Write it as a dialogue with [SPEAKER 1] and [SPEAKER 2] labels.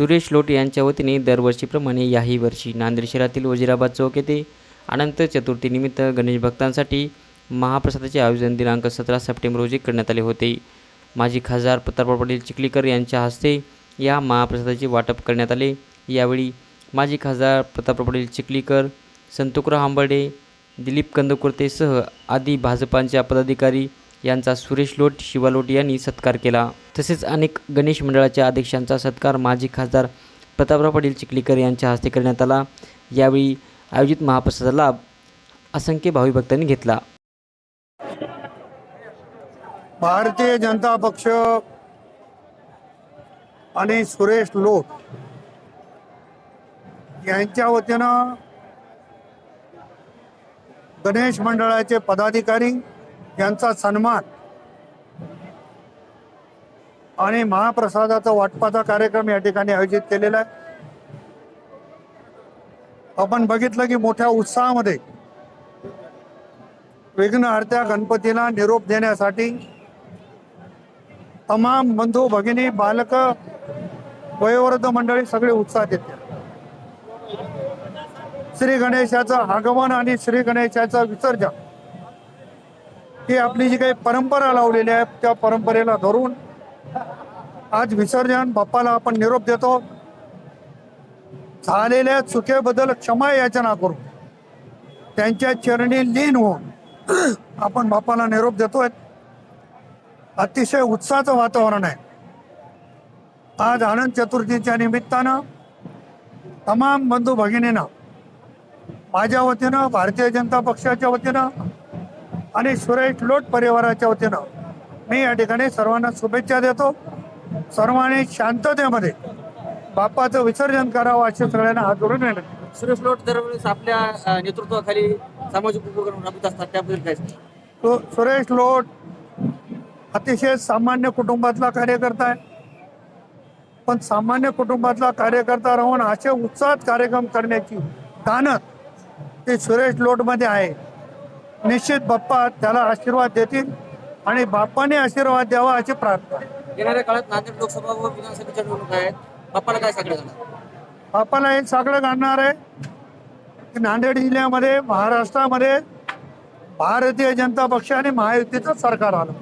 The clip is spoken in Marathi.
[SPEAKER 1] सुरेश लोट यांच्या वतीने दरवर्षीप्रमाणे याही वर्षी नांदेड शहरातील वजिराबाद चौक येथे अनंत चतुर्थीनिमित्त गणेश भक्तांसाठी महाप्रसादाचे आयोजन दिनांक सतरा सप्टेंबर रोजी करण्यात आले होते. माजी खासदार प्रतापराव पाटील चिखलीकर यांच्या हस्ते या महाप्रसादाचे वाटप करण्यात आले. यावेळी माजी खासदार प्रतापराव पाटील चिखलीकर संतुकराव आंबर्डे दिलीप कंदकुर्तेसह आदी भाजपांच्या पदाधिकारी यांचा सुरेश लोट शिवा लोट यांनी सत्कार केला. तसेच अनेक गणेश मंडळाच्या अध्यक्षांचा सत्कार माजी खासदार प्रतापराव पाटील चिखलीकर यांच्या हस्ते करण्यात आला. यावेळी आयोजित महाप्रसादाचा लाभ असंख्य भावी भक्तांनी घेतला.
[SPEAKER 2] भारतीय जनता पक्ष आणि सुरेश लोट यांच्या वतीनं गणेश मंडळाचे पदाधिकारी यांचा सन्मान आणि महाप्रसादाचा वाटपाचा कार्यक्रम या ठिकाणी आयोजित केलेला आहे. आपण बघितलं की मोठ्या उत्साहामध्ये विघ्नहर्त्या गणपतीला निरोप देण्यासाठी तमाम बंधू भगिनी बालक वयोवृद्ध मंडळी सगळे उत्साहात येते श्री गणेशाचं आगमन आणि श्री गणेशाचं विसर्जन ही आपली जी काही परंपरा लावलेली आहे त्या परंपरेला धरून आज विसर्जन बाप्पाला आपण निरोप देतो. झालेल्या चुकेबद्दल क्षमा याचना करू. त्यांच्या चरणी लीन होऊन आपण बाप्पाला निरोप देतोय. अतिशय उत्साहाचं वातावरण आहे. आज आनंद चतुर्थीच्या निमित्तानं तमाम बंधू भगिनींना माझ्या वतीनं भारतीय जनता पक्षाच्या वतीनं आणि सुरेश लोट परिवाराच्या वतीनं मी या ठिकाणी सर्वांना शुभेच्छा देतो सर्वांनी शांततेमध्ये बाप्पाचं विसर्जन करावं असे सगळ्यांना हात जोडून विनंती.
[SPEAKER 3] सुरेश लोट दरवेळेस आपल्या नेतृत्वाखाली सामाजिक उपक्रम राबवत असतात त्याबद्दल काय?
[SPEAKER 2] तो सुरेश लोट अतिशय सामान्य कुटुंबातला कार्यकर्ता आहे पण सामान्य कुटुंबातला कार्यकर्ता राहून असे उत्साहात कार्यक्रम करण्याची दानत ते सुरेश लोटमध्ये आहे निश्चित बाप्पा त्याला आशीर्वाद देतील आणि बाप्पाने आशीर्वाद द्यावा अशी प्रार्थना.
[SPEAKER 3] येणाऱ्या काळात नांदेड लोकसभा व विधानसभेच्या निवडणूक आहेत. बाप्पाला काय सांगण्यात आलं
[SPEAKER 2] बाप्पाला हे सगळं घडणार आहे की नांदेड जिल्ह्यामध्ये महाराष्ट्रामध्ये भारतीय जनता पक्ष आणि महायुतीचं सरकार आलं.